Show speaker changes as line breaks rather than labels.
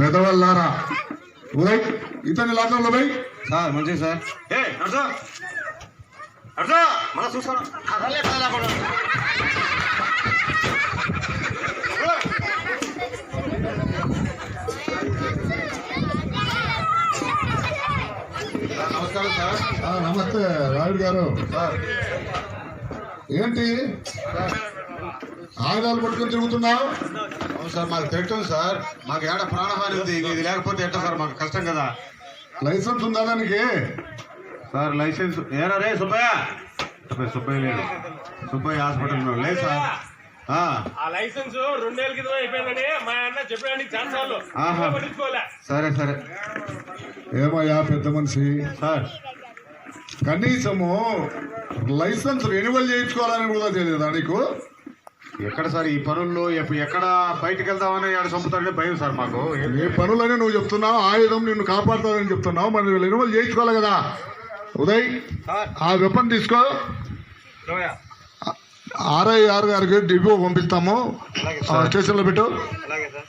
వెదవల్లారా? ఉదయ్ ఇతని లాకంలో పోయి.
సార్ మంచిది సార్.
ఏ మన కదలే కదలకుండా
నమస్కారం సార్.
నమస్తే రాయుడు గారు.
సార్.
ఏంటి? ఆయుధాలు పట్టుకొని తిరుగుతున్నావు?
అవును సార్ మాకు తెలుస్తుంది సార్. మాకు ఏడ ప్రాణహాని ఉంది? ఇది లేకపోతే ఎట్లా సార్? మాకు కష్టం కదా.
లైసెన్స్ ఉందా దానికి
సార్ లైసెన్స్ ఏరా రే సుబ్బయ్య? సుబ్బయ్య సుబ్బయ్య లేడు. సుబ్బయ్య హాస్పిటల్. లేదు సార్. ఆ,
లైసెన్స్ అయిపోయిందని మా అన్న చెప్పడానికి. పట్టించుకోలే.
సరే సరే.
ఏమయ్యా పెద్ద మనిషి?
సార్
కనీసము లైసెన్స్ రెన్యువల్ చేయించుకోవాలని కూడా తెలియదా నీకు?
ఎక్కడ సార్ ఈ పనుల్లో? ఎక్కడ బయటికి వెళ్దామని ఆడ చంపుతారని భయం సార్ మాకు.
ఏ పనులని నువ్వు చెప్తున్నావు ఆయుధం నిన్ను కాపాడుతుందని చెప్తున్నావు మరి రెన్యువల్ చేయించుకోవాలి కదా. ఉదయ్ ఆ వెపన్ తీసుకో. ఆర్ఐ ఆర్ గారికి డిపో పంపిస్తాము. ఆ స్టేషన్లో పెట్టు.
అలాగే సార్.